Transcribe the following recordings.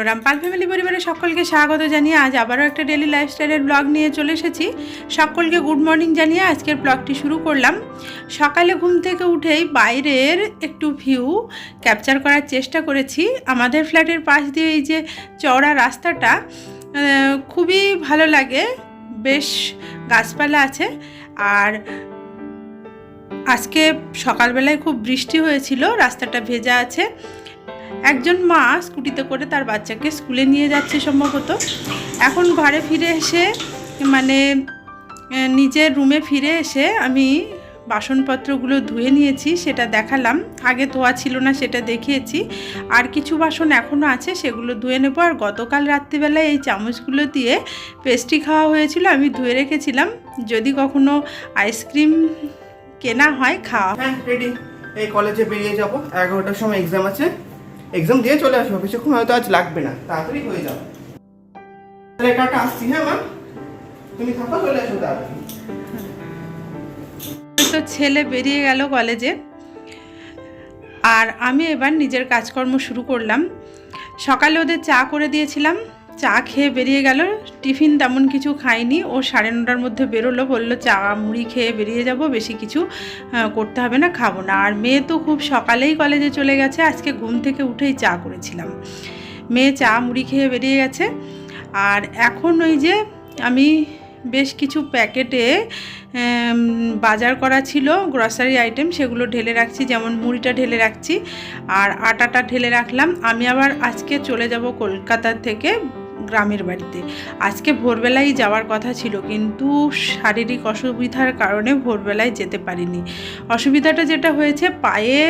নারায়ণ রাম পাল family পরিবারের সকলকে স্বাগত জানিয়ে আজ আবারও একটা ডেলি লাইফস্টাইলের ব্লগ নিয়ে চলে এসেছি। সকলকে গুড মর্নিং জানিয়ে আজকের ব্লগটি শুরু করলাম। সকালে ঘুম থেকে উঠেই বাইরের একটু ভিউ ক্যাপচার করার চেষ্টা করেছি। আমাদের ফ্ল্যাটের পাশ দিয়ে এই যে চওড়া রাস্তাটা খুবই ভালো লাগে। বেশ গাছপালা আছে। আর আজকে সকালবেলায় খুব বৃষ্টি হয়েছিল, রাস্তাটা ভেজা আছে। একজন মা স্কুটিতে করে তার বাচ্চাকে স্কুলে নিয়ে যাচ্ছে সম্ভবত। এখন ঘরে ফিরে এসে মানে নিজের রুমে ফিরে এসে আমি বাসনপত্রগুলো ধুয়ে নিয়েছি, সেটা দেখালাম। আগে ধোয়া ছিল না, সেটা দেখিয়েছি। আর কিছু বাসন এখনও আছে, সেগুলো ধুয়ে নেব। আর গতকাল রাত্রিবেলায় এই চামচগুলো দিয়ে পেস্ট্রি খাওয়া হয়েছিল, আমি ধুয়ে রেখেছিলাম। যদি কখনো আইসক্রিম কেনা হয়, খাওয়া হ্যাঁ রেডি এই কলেজে বেরিয়ে যাব। এগারোটার সময় এক্সাম আছে। এক্সাম দিয়ে চলে আসব বেশিক্ষণ হয়তো আজ লাগবে না। তাড়াতাড়ি হয়ে যাবে তাহলে টাটা, আসছি হ্যাঁ মা? তুমি থাকো, চলে আসো তাড়াতাড়ি। তো ছেলে বেরিয়ে গেল কলেজে আর আমি এবার নিজের কাজকর্ম শুরু করলাম। সকালে ওদের চা করে দিয়েছিলাম। চা খেয়ে বেরিয়ে গেল। টিফিন তেমন কিছু খাইনি ও সাড়ে নটার মধ্যে বেরোলো। বলল, চা, মুড়ি খেয়ে বেরিয়ে যাব। বেশি কিছু করতে হবে না, খাব না। আর মেয়ে তো খুব সকালেই কলেজে চলে গেছে। আজকে ঘুম থেকে উঠেই চা করেছিলাম। মেয়ে চা, মুড়ি খেয়ে বেরিয়ে গেছে। আর এখন ওই যে আমি বেশ কিছু প্যাকেটে বাজার করা ছিল, গ্রসারি আইটেম, সেগুলো ঢেলে রাখছি। যেমন মুড়িটা ঢেলে রাখছি, আর আটাটা ঢেলে রাখলাম। আমি আবার আজকে চলে যাব কলকাতা থেকে। গ্রামের বাড়িতে। আজকে ভোরবেলায় যাওয়ার কথা ছিল, কিন্তু শারীরিক অসুবিধার কারণে ভোরবেলায় যেতে পারিনি। অসুবিধাটা যেটা হয়েছে, পায়ে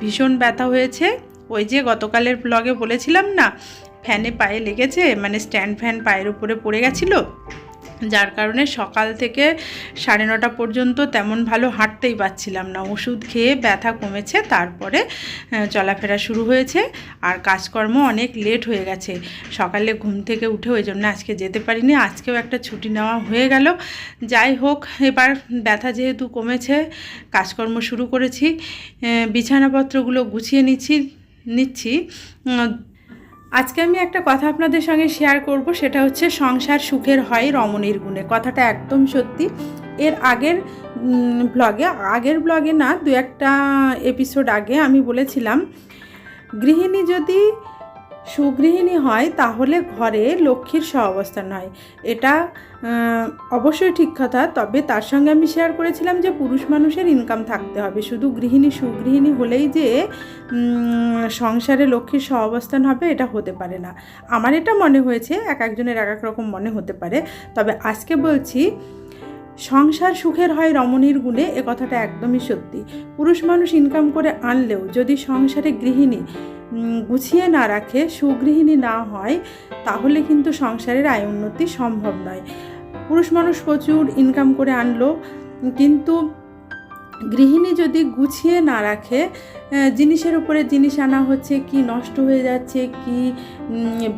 ভীষণ ব্যথা হয়েছে। ওই যে গতকালের ব্লগে বলেছিলাম না, ফ্যানে পায়ে লেগেছে মানে স্ট্যান্ড ফ্যান পায়ের উপরে পড়ে গেছিল। যার কারণে সকাল থেকে সাড়ে নটা পর্যন্ত তেমন ভালো হাঁটতেই পারছিলাম না। ওষুধ খেয়ে ব্যথা কমেছে, তারপরে চলাফেরা শুরু হয়েছে আর কাজকর্ম অনেক লেট হয়ে গেছে। সকালে ঘুম থেকে উঠে ওই জন্য আজকে যেতে পারিনি, আজকেও একটা ছুটি নেওয়া হয়ে গেল। যাই হোক, এবার ব্যথা যেহেতু কমেছে, কাজকর্ম শুরু করেছি বিছানাপত্রগুলো গুছিয়ে নিচ্ছি নিচ্ছি আজকে আমি একটা কথা আপনাদের সঙ্গে শেয়ার করব, সেটা হচ্ছে সংসার সুখের হয় রমণীর গুণে। কথাটা একদম সত্যি। এর আগের ব্লগে আগের ব্লগে না, দু একটা এপিসোড আগে আমি বলেছিলাম, গৃহিণী যদি সুগৃহিণী হয়, তাহলে ঘরে লক্ষ্মীর সহাবস্থান হয় এটা অবশ্যই ঠিক কথা, তবে তার সঙ্গে আমি শেয়ার করেছিলাম যে পুরুষ মানুষের ইনকাম থাকতে হবে। শুধু গৃহিণী, সুগৃহিণী হলেই যে সংসারে লক্ষ্মীর সহাবস্থান হবে, এটা হতে পারে না। আমার এটা মনে হয়েছে, এক একজনের এক এক রকম মনে হতে পারে। তবে আজকে বলছি, সংসার সুখের হয় রমণীর গুণে, এ কথাটা একদমই সত্যি। পুরুষ মানুষ ইনকাম করে আনলেও, যদি সংসারে গৃহিণী গুছিয়ে না রাখে, সুগৃহিণী না হয়, তাহলে কিন্তু সংসারের আয় উন্নতি সম্ভব নয়। পুরুষ মানুষ প্রচুর ইনকাম করে আনলো, কিন্তু গৃহিণী যদি গুছিয়ে না রাখে জিনিসের উপরে জিনিস আনা হচ্ছে, কি নষ্ট হয়ে যাচ্ছে, কি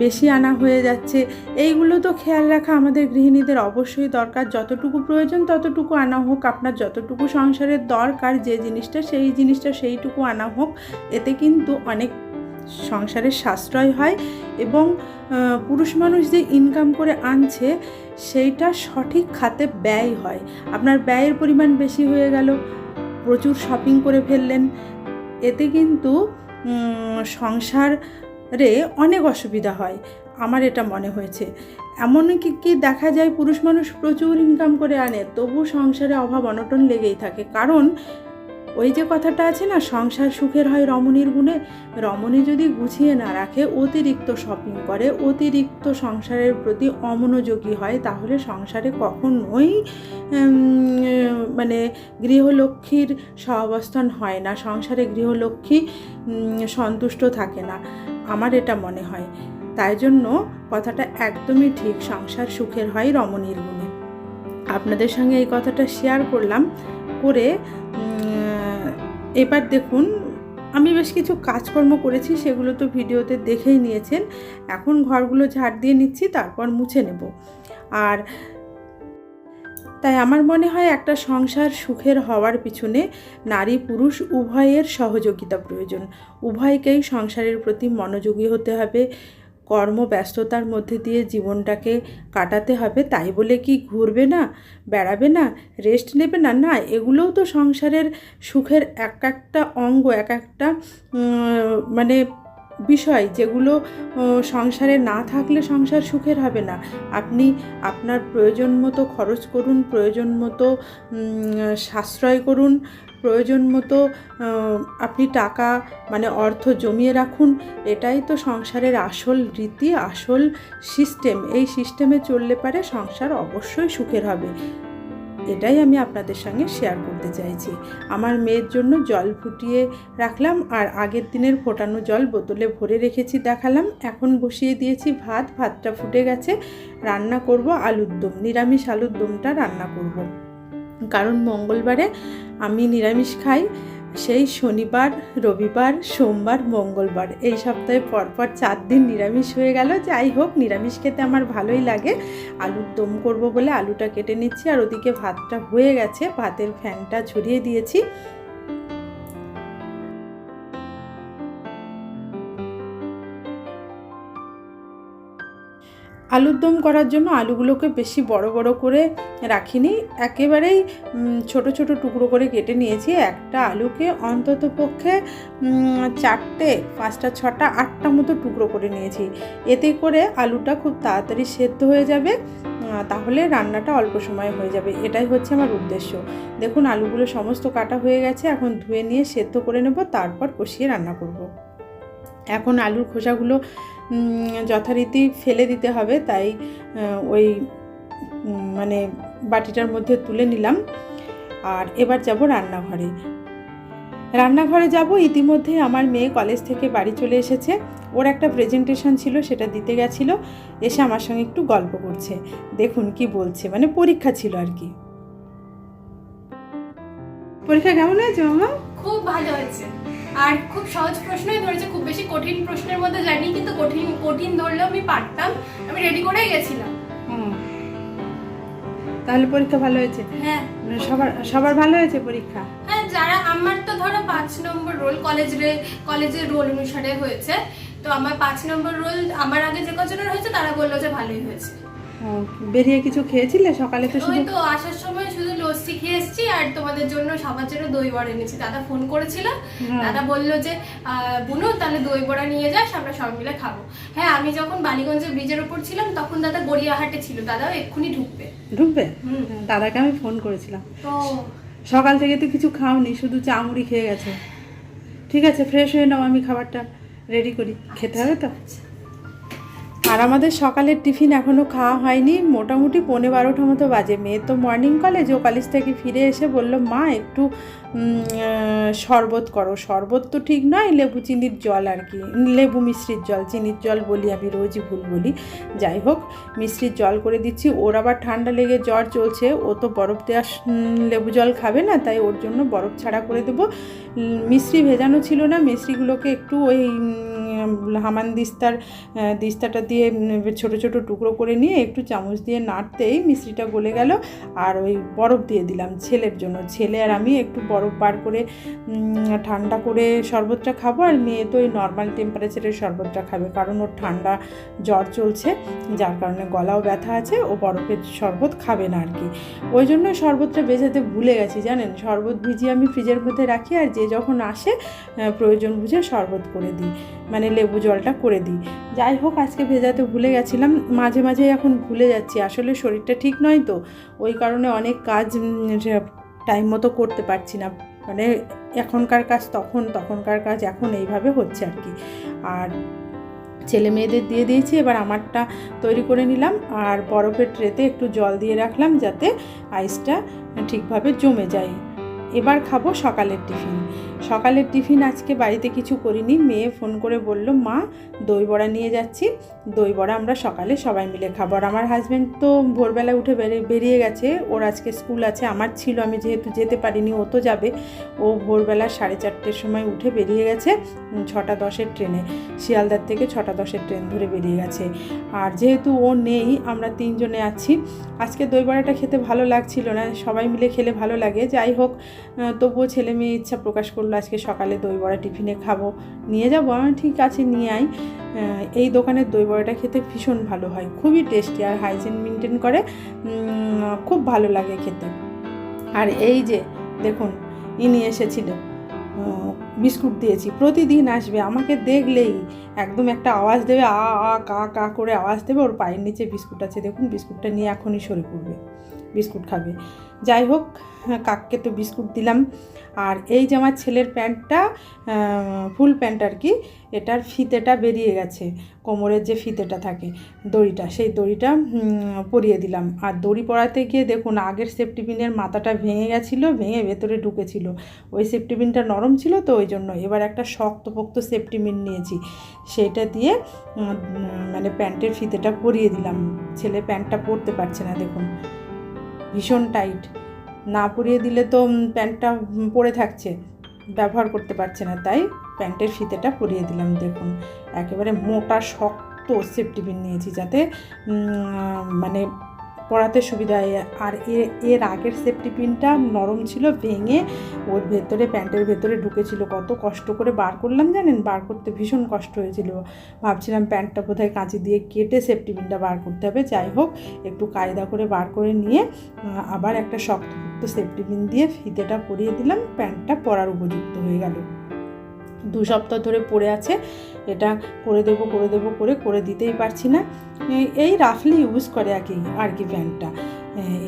বেশি আনা হয়ে যাচ্ছে, এইগুলো তো খেয়াল রাখা আমাদের গৃহিণীদের অবশ্যই দরকার। যতটুকু প্রয়োজন ততটুকু আনা হোক, আপনার যতটুকু সংসারের দরকার, যে জিনিসটা, সেই জিনিসটা সেইটুকু আনা হোক, এতে কিন্তু অনেক সংসারের সাশ্রয় হয় এবং পুরুষ মানুষ যে ইনকাম করে আনছে, সেইটা সঠিক খাতে ব্যয় হয়। আপনার ব্যয়ের পরিমাণ বেশি হয়ে গেল, প্রচুর শপিং করে ফেললেন। এতে কিন্তু সংসারে অনেক অসুবিধা হয়, আমার এটা মনে হয়েছে। এমন কি কি দেখা যায়, পুরুষ মানুষ প্রচুর ইনকাম করে আনে, তবু সংসারে অভাব অনটন লেগেই থাকে। কারণ ওই যে কথাটা আছে না, সংসার সুখের হয় রমণীর গুণে, রমণী যদি গুছিয়ে না রাখে, অতিরিক্ত শপিং করে, অতিরিক্ত সংসারের প্রতি অমনোযোগী হয়, তাহলে সংসারে কখনোই মানে গৃহলক্ষ্মীর সহাবস্থান হয় না, সংসারে গৃহলক্ষ্মী সন্তুষ্ট থাকে না, আমার এটা মনে হয়। তাই জন্য কথাটা একদমই ঠিক, সংসার সুখের হয় রমণীর গুণে। আপনাদের সঙ্গে এই কথাটা শেয়ার করলাম, করে এবার দেখুন, আমি বেশ কিছু কাজকর্ম করেছি, সেগুলো তো ভিডিওতে দেখেই নিয়েছেন। এখন ঘরগুলো ঝাড় দিয়ে নিচ্ছি, তারপর মুছে নেব। আর তাই আমার মনে হয় একটা সংসার সুখের হওয়ার পিছনে নারী পুরুষ উভয়ের সহযোগিতা প্রয়োজন। উভয়কেই সংসারের প্রতি মনোযোগী হতে হবে। কর্মব্যস্ততার মধ্যে দিয়ে জীবনটাকে কাটাতে হবে। তাই বলে কি ঘুরবে না, বেড়াবে না রেস্ট নেবে না? না, এগুলোও তো সংসারের সুখের এক একটা অঙ্গ এক একটা মানে বিষয় যেগুলো সংসারে না থাকলে সংসার সুখের হবে না। আপনি আপনার প্রয়োজন মতো খরচ করুন, প্রয়োজন মতো সাশ্রয় করুন প্রয়োজন মতো আপনি টাকা মানে অর্থ জমিয়ে রাখুন। এটাই তো সংসারের আসল রীতি, আসল সিস্টেম এই সিস্টেমে চললে পারে সংসার অবশ্যই সুখের হবে। এটাই আমি আপনাদের সঙ্গে শেয়ার করতে চাইছি। আমার মেয়ের জন্য জল ফুটিয়ে রাখলাম আর আগের দিনের ফোটানো জল বোতলে ভরে রেখেছি দেখালাম। এখন বসিয়ে দিয়েছি ভাত, ভাতটা ফুটে গেছে। রান্না করব আলুর দম, নিরামিষ আলুর দমটা রান্না করব। কারণ মঙ্গলবারে আমি নিরামিষ খাই, সেই শনিবার, রবিবার, সোমবার, মঙ্গলবার। এই সপ্তাহে পরপর চার দিন নিরামিষ হয়ে গেল। যাই হোক, নিরামিষ খেতে আমার ভালোই লাগে। আলুর দম করব বলে আলুটা কেটে নিচ্ছি, আর ওদিকে ভাতটা হয়ে গেছে। ভাতের ফ্যানটা ছড়িয়ে দিয়েছি। আলুর দম করার জন্য আলুগুলোকে বেশি বড় বড় করে রাখিনি। একেবারেই ছোট ছোট টুকরো করে কেটে নিয়েছি। একটা আলুকে অন্তত পক্ষে চারটে, পাঁচটা, ছটা, আটটা মতো টুকরো করে নিয়েছি। এতে করে আলুটা খুব তাড়াতাড়ি সেদ্ধ হয়ে যাবে তাহলে রান্নাটা অল্প সময়ে হয়ে যাবে। এটাই হচ্ছে আমার উদ্দেশ্য। দেখুন, আলুগুলো সমস্ত কাটা হয়ে গেছে। এখন ধুয়ে নিয়ে সেদ্ধ করে নেব, তারপর কষিয়ে রান্না করব। এখন আলুর খোসাগুলো যথারীতি ফেলে দিতে হবে। তাই ওই মানে বাটিটার মধ্যে তুলে নিলাম। আর এবার যাব রান্নাঘরে। রান্নাঘরে যাব, ইতিমধ্যে আমার মেয়ে কলেজ থেকে বাড়ি চলে এসেছে। ওর একটা প্রেজেন্টেশন ছিল, সেটা দিতে গেছিল। এসে আমার সঙ্গে একটু গল্প করছে। দেখুন কি বলছে। মানে পরীক্ষা ছিল আর কি। পরীক্ষা কেমন হয়েছে মামা খুব ভালো হয়েছে। আর খুব সহজ প্রশ্নই ধরেছে খুব বেশি কঠিন প্রশ্নের মধ্যে যাইনি কিন্তু কঠিন কঠিন ধরলেও আমি পারতাম। আমি রেডি করেই গেছিলাম। তাহলে পরীক্ষা ভালো হয়েছে? হ্যাঁ। সবার সবার ভালো হয়েছে পরীক্ষা? হ্যাঁ যারা আমার তো ধরো পাঁচ নম্বর রোল কলেজে কলেজের রোল অনুসারে হয়েছে। তো আমার পাঁচ নম্বর রোল আমার আগে যে কজনের হয়েছে তারা বলল যে ভালোই হয়েছে। বেরিয়ে কিছু খেয়েছিলে সকালে তো শুধু? তো আসার সময় লস্যি খেয়ে এসেছি আর তোমাদের জন্য সবার জন্য দই বড়া এনেছি। দাদা ফোন করেছিল। দাদা বলল যে বুনু তাহলে দই বড়া নিয়ে যাস আমরা সব মিলে খাব। হ্যাঁ আমি যখন বালিগঞ্জে ব্রিজের ওপর ছিলাম তখন দাদা গড়িয়াহাটে ছিল। দাদাও এক্ষুনি ঢুকবে। ঢুকবে? হুম। দাদাকে আমি ফোন করেছিলাম। তো সকাল থেকে তো কিছু খাওনি শুধু চা মুড়ি খেয়ে গেছে। ঠিক আছে ফ্রেশ হয়ে নাও আমি খাবারটা রেডি করি। খেতে হবে তো? আর আমাদের সকালের টিফিন এখনও খাওয়া হয়নি। মোটামুটি পৌনে বারোটা মতো বাজে। মেয়ে তো মর্নিং কলেজ ও কলেজ থেকে ফিরে এসে বলল, মা, একটু শরবত করো। শরবত তো ঠিক নয়, লেবু চিনির জল আর কি, লেবু মিশ্রির জল, চিনির জল বলি আমি, রোজই ভুল বলি। যাই হোক, মিশ্রির জল করে দিচ্ছি। ওর আবার ঠান্ডা লেগে জ্বর চলছে। ও তো বরফ দেওয়া লেবু জল খাবে না, তাই ওর জন্য বরফ ছাড়া করে দেবো। মিশ্রি ভেজানো ছিল না। মিশ্রিগুলোকে একটু ওই হামান দিস্তার দিস্তাটা দিয়ে উম, ছোট ছোট টুকরো করে নিয়ে একটু চামচ দিয়ে নাড়তেই মিশ্রিটা গলে গেল। আর ওই বরফ দিয়ে দিলাম ছেলের জন্য। ছেলে আর আমি একটু বরফ বার করে ঠান্ডা করে শরবতটা খাব। আর মেয়ে তো ওই নর্মাল টেম্পারেচারের শরবতটা খাবে কারণ ওর ঠান্ডা জ্বর চলছে যার কারণে গলাও ব্যথা আছে ও বরফের শরবত খাবে না আর কি ওই জন্য শরবতটা বেজাতে ভুলে গেছি জানেন? শরবত ভিজিয়ে আমি ফ্রিজের মধ্যে রাখি আর যে যখন আসে প্রয়োজন বুঝে শরবত করে দিই মানে লেবু জলটা করে দিই। যাই হোক আজকে ভেজাতে ভুলে গেছিলাম, মাঝে মাঝে এখন ভুলে যাচ্ছি। আসলে শরীরটা ঠিক নয় তো, ওই কারণে অনেক কাজ টাইম মতো করতে পারছি না। মানে এখনকার কাজ তখন, তখনকার কাজ এখন এইভাবে হচ্ছে আর কি। আর ছেলে মেয়েদের দিয়ে দিয়েছি, এবার আমারটা তৈরি করে নিলাম। আর বরফের ট্রেতে একটু জল দিয়ে রাখলাম যাতে আইসটা ঠিকভাবে জমে যায়। এবার খাব সকালের টিফিন। সকালের টিফিন আজকে বাড়িতে কিছু করিনি, মেয়ে ফোন করে বলল, মা, দই বড়া নিয়ে যাচ্ছি। দই বড়া আমরা সকালে সবাই মিলে খাব। আর আমার হাজব্যান্ড তো ভোরবেলা উঠে বেরিয়ে গেছে। ওর আজকে স্কুল আছে, আমার ছিল, আমি যেহেতু যেতে পারিনি, ও তো যাবে। ও ভোরবেলা সাড়ে চারটের সময় উঠে বেরিয়ে গেছে ছটা দশের ট্রেনে। শিয়ালদার থেকে ছটা দশের ট্রেন ধরে বেরিয়ে গেছে। আর যেহেতু ও নেই, আমরা তিনজনে আছি। আজকে দই বড়াটা খেতে ভালো লাগছিল না, সবাই মিলে খেলে ভালো লাগে। যাই হোক তবুও ছেলে মেয়ে ইচ্ছা প্রকাশ করল, আজকে সকালে দই বড়া টিফিনে খাব। নিয়ে যাব, আমি ঠিক আছে, নিয়ে আই এই দোকানের দই বড়াটা খেতে ভীষণ ভালো হয়, খুবই টেস্টি আর হাইজিন মেনটেন করে খুব ভালো লাগে খেতে। আর এই যে, দেখুন, ইনি এসেছিল বিস্কুট দিয়েছি, প্রতিদিন আসবে, আমাকে দেখলেই একদম একটা আওয়াজ দেবে আ আ কা কা করে আওয়াজ দেবে ওর পায়ের নিচে বিস্কুট আছে। দেখুন বিস্কুটটা নিয়ে এখনই সরে পড়বে। বিস্কুট খাবে। যাই হোক হ্যাঁ, কাককে তো বিস্কুট দিলাম। আর এই যে আমার ছেলের প্যান্টটা ফুল প্যান্ট আর কি এটার ফিতেটা বেরিয়ে গেছে। কোমরের যে ফিতেটা থাকে দড়িটা সেই দড়িটা পরিয়ে দিলাম। আর দড়ি পরাতে গিয়ে দেখুন আগের সেফটি পিনের মাথাটা ভেঙে গেছিল ভেঙে ভেতরে ঢুকেছিল। ওই সেফটি পিনটা নরম ছিল তো ওই জন্য এবার একটা শক্তপোক্ত সেফটি পিন নিয়েছি। সেইটা দিয়ে মানে প্যান্টের ফিতেটা পরিয়ে দিলাম। ছেলে প্যান্টটা পরতে পারছে না, দেখুন। ভীষণ টাইট। না পরিয়ে দিলে তো প্যান্টটা পরে থাকছে। ব্যবহার করতে পারছে না, তাই প্যান্টের ফিতেটা পরিয়ে দিলাম, দেখুন। একেবারে মোটা, শক্ত সেফটি পিন নিয়েছি যাতে মানে পরাতে সুবিধা হয়। আর এর আগের সেফটি পিনটা নরম ছিল, ভেঙে ওর ভেতরে, প্যান্টের ভেতরে ঢুকেছিল। কত কষ্ট করে বার করলাম জানেন? বার করতে ভীষণ কষ্ট হয়েছিল। ভাবছিলাম প্যান্টটা বোধহয় কাঁচি দিয়ে কেটে সেফটি পিনটা বার করতে হবে। যাই হোক, একটু কায়দা করে বার করে নিয়ে আবার একটা শক্ত সেফটি পিন দিয়ে ফিতেটা পরিয়ে দিলাম। প্যান্টটা পরার উপযুক্ত হয়ে গেল। দু সপ্তাহ ধরে পড়ে আছে। এটা করে দেব করে দেব, করে করে দিতেই পারছি না। এই- রাফলি ইউজ করে আর কি আর কি প্যান্টটা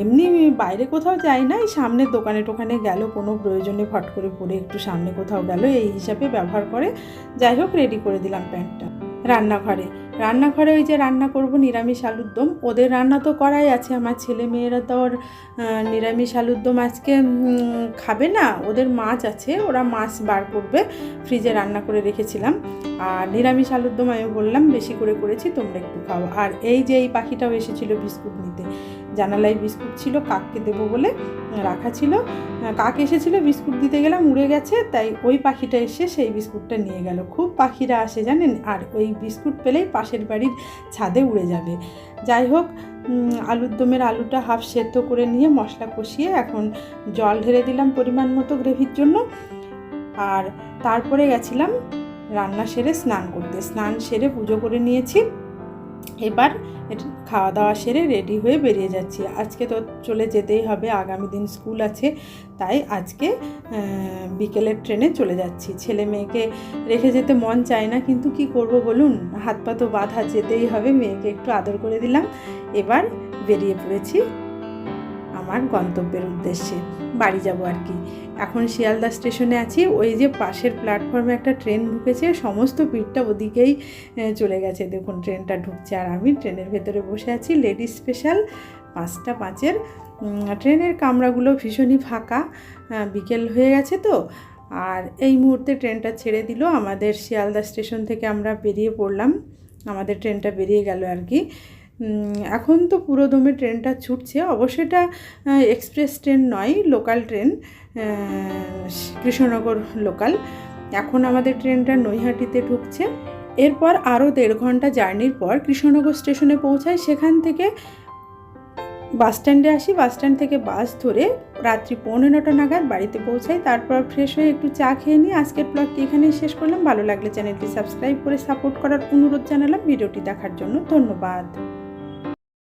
এমনি বাইরে কোথাও যাই না, এই সামনের দোকানে টোকানে গেল, কোনো প্রয়োজনে ফট করে পরে একটু সামনে কোথাও গেল, এই হিসাবে ব্যবহার করে। যাই হোক রেডি করে দিলাম প্যান্টটা রান্নাঘরে। রান্নাঘরে ওই যে রান্না করব নিরামিষ আলুর দম। ওদের রান্না তো করাই আছে, আমার ছেলে মেয়েরা তো ওর নিরামিষ আলুর দম আজকে খাবে না। ওদের মাছ আছে, ওরা মাছ বার করবে। ফ্রিজে রান্না করে রেখেছিলাম। আর নিরামিষ আলুর দম আমি বললাম, বেশি করে করেছি, তোমরা একটু খাও। আর এই যে এই পাখিটাও এসেছিল বিস্কুট নিতে। জানালায় বিস্কুট ছিল, কাককে দেবো বলে রাখা ছিল। কাক এসেছিল, বিস্কুট দিতে গেলাম, উড়ে গেছে, তাই ওই পাখিটা এসে সেই বিস্কুটটা নিয়ে গেল। খুব পাখিরা আসে জানেন, আর ওই বিস্কুট পেলেই পাশের বাড়ির ছাদে উড়ে যাবে। যাই হোক আলুর দমের আলুটা হাফ সেদ্ধ করে নিয়ে মশলা কষিয়ে এখন জল ঢেলে দিলাম পরিমাণ মতো গ্রেভির জন্য। আর তারপরে গেছিলাম রান্না সেরে স্নান করতে। স্নান সেরে পুজো করে নিয়েছি। এবার খাওয়া দাওয়া সেরে রেডি হয়ে বেরিয়ে যাচ্ছি। আজকে তো চলে যেতেই হবে, আগামী দিন স্কুল আছে, তাই আজকে বিকেলের ট্রেনে চলে যাচ্ছি। ছেলে মেয়েকে রেখে যেতে মন চায় না, কিন্তু কি করব বলুন? হাত পা তো বাঁধা, যেতেই হবে। মেয়েকে একটু আদর করে দিলাম, এবার বেরিয়ে পড়েছি আমার গন্তব্যের উদ্দেশ্যে। বাড়ি যাব আর কি। এখন শিয়ালদা স্টেশনে আছি, ওই যে পাশের প্ল্যাটফর্মে একটা ট্রেন ঢুকেছে, সমস্ত ভিড়টা ওদিকেই চলে গেছে। দেখুন ট্রেনটা ঢুকছে আর আমি ট্রেনের ভেতরে বসে আছি। লেডিস স্পেশাল পাঁচটা পাঁচের। ট্রেনের কামরাগুলো ভীষণই ফাঁকা বিকেল হয়ে গেছে তো। আর এই মুহূর্তে ট্রেনটা ছেড়ে দিল। আমাদের শিয়ালদা স্টেশন থেকে আমরা বেরিয়ে পড়লাম। আমাদের ট্রেনটা বেরিয়ে গেল আর কি। এখন তো পুরো দমে ট্রেনটা ছুটছে। অবশ্য এটা এক্সপ্রেস ট্রেন নয় লোকাল ট্রেন কৃষ্ণনগর লোকাল এখন আমাদের ট্রেনটা নৈহাটিতে ঢুকছে। এরপর আরও দেড় ঘণ্টা জার্নির পর কৃষ্ণনগর স্টেশনে পৌঁছায়। সেখান থেকে বাস স্ট্যান্ডে আসি। বাস স্ট্যান্ড থেকে বাস ধরে রাত্রি পৌনে নটা নাগাদ বাড়িতে পৌঁছাই। তারপর ফ্রেশ হয়ে একটু চা খেয়ে নিই। আজকের ব্লগটি এখানেই শেষ করলাম। ভালো লাগলে চ্যানেলটি সাবস্ক্রাইব করে সাপোর্ট করার অনুরোধ জানালাম। ভিডিওটি দেখার জন্য ধন্যবাদ।